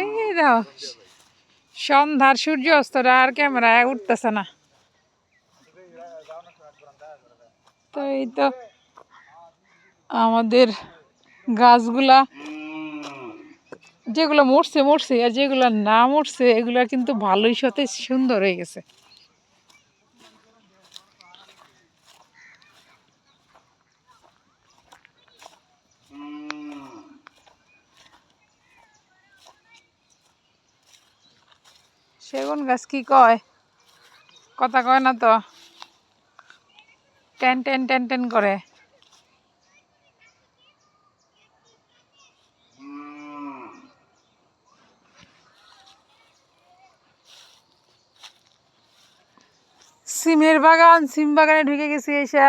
এই সন্ধ্যার সূর্য অস্তটা আর ক্যামেরায় উঠতেছে না। তো এই তো আমাদের গাছগুলা, যেগুলো মরছে মরছে, আর যেগুলো না মরছে, এগুলো কিন্তু ভালোই সাথে সুন্দর হয়ে গেছে। সেগুন গাছ কি কয়? কথা কয় না তো। টেন টেন টেন টেন করে। সিমের বাগান, সিম বাগানে ঢুকে গেছি এসা।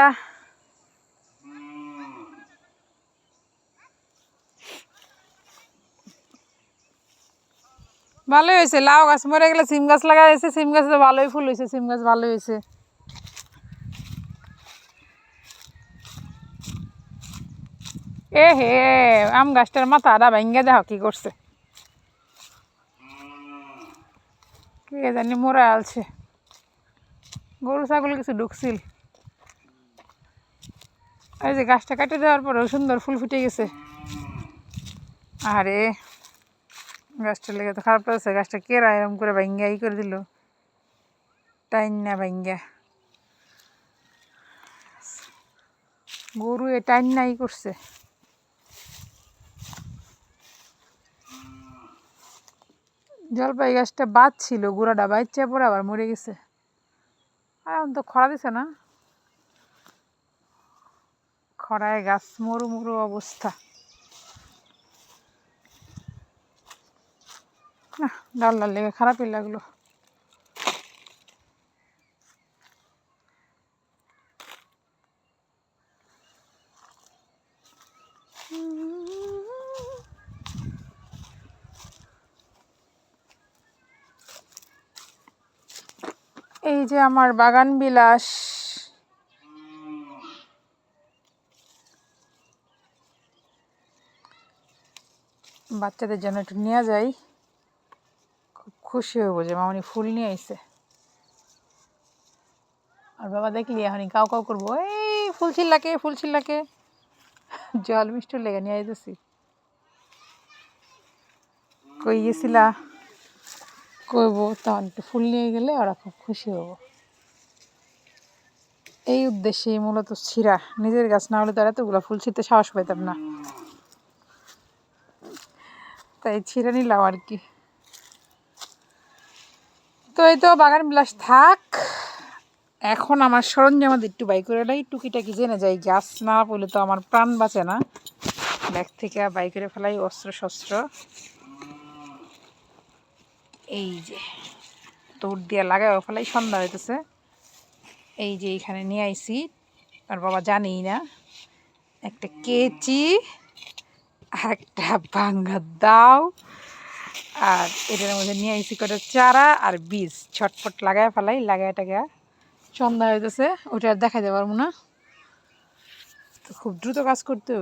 ভালোই হয়েছে। লাউ গাছ মরে গেলে সিম গাছ লাগা হয়েছে সিম গাছে তো ভালোই ফুল হয়েছে, সিম গাছ ভালোই হয়েছে। এ হে, আম গাছটার মাথা আদা ভেঙ্গে দেখো কি করছে। কে জানি মরে আলছে। গরু, ছাগল কিছু ঢুকছিল। এই যে গাছটা কেটে দেওয়ার পরেও সুন্দর ফুল ফুটে গেছে। আরে গাছটা লেগে তো খারাপ লাগছে, গাছটা কেরা এরম করে ভাঙ্গা ই করে দিল? টাইন না ভাঙ্গা গরু এ টাইন না ই করছে। জলপাই গাছটা বাদ ছিল গোড়াটা বাচ্চা পরে আবার মরে গেছে। আর এখন তো খরা দিছে না? খরায় গাছ মরু মরু অবস্থা। না ডাল ডাল লেগে, খারাপই লাগল। এই যে আমার বাগান বিলাস। বাচ্চাদের জন্য একটু নিয়ে যাই। খুশি হব যে মামনি ফুল নিয়ে আইছে। আর বাবা দেখলি এখনই কাউ কাউ করব, এই, ফুল ছিল্লাকে ফুল ছিল্লাকে জল মিষ্টি লেগে নিয়ে আইতেছি। কই গেছিলা? কইবো, তখন একটু ফুল নিয়ে গেলে ওরা খুব খুশি হব এই উদ্দেশ্যে মূলত ছিঁড়া। নিজের গাছ না হলে তো এতগুলো ফুল ছিঁড়তে সাহস পাইতাম না। তাই ছিঁড়ে নিলাম আর কি। তো এই তো বাগান বিলাস থাক। এখন আমার সরঞ্জাম একটু বাই করে নেই। টুকিটাকি জেনে যাই গাছ না পড়লে তো আমার প্রাণ বাঁচে না। ব্যাগ থেকে বাই করে ফেলাই, অস্ত্র শস্ত্র। এই যে দৌড় দিয়ে লাগাই ফেলাই, সন্ধ্যা হইতেছে। এই যে এখানে নিয়ে আইছি, আর বাবা জানেই না, একটা কেচি একটা ভাঙ্গা দাও। আর এটার মধ্যে নিয়ে আইসি কটা চারা আর বীজ। ছটফট লাগায় ফেলাই, লাগায় টাকা সন্ধ্যা হইতেছে, ওটা আর দেখা যাবার না। তো খুব দ্রুত কাজ করতে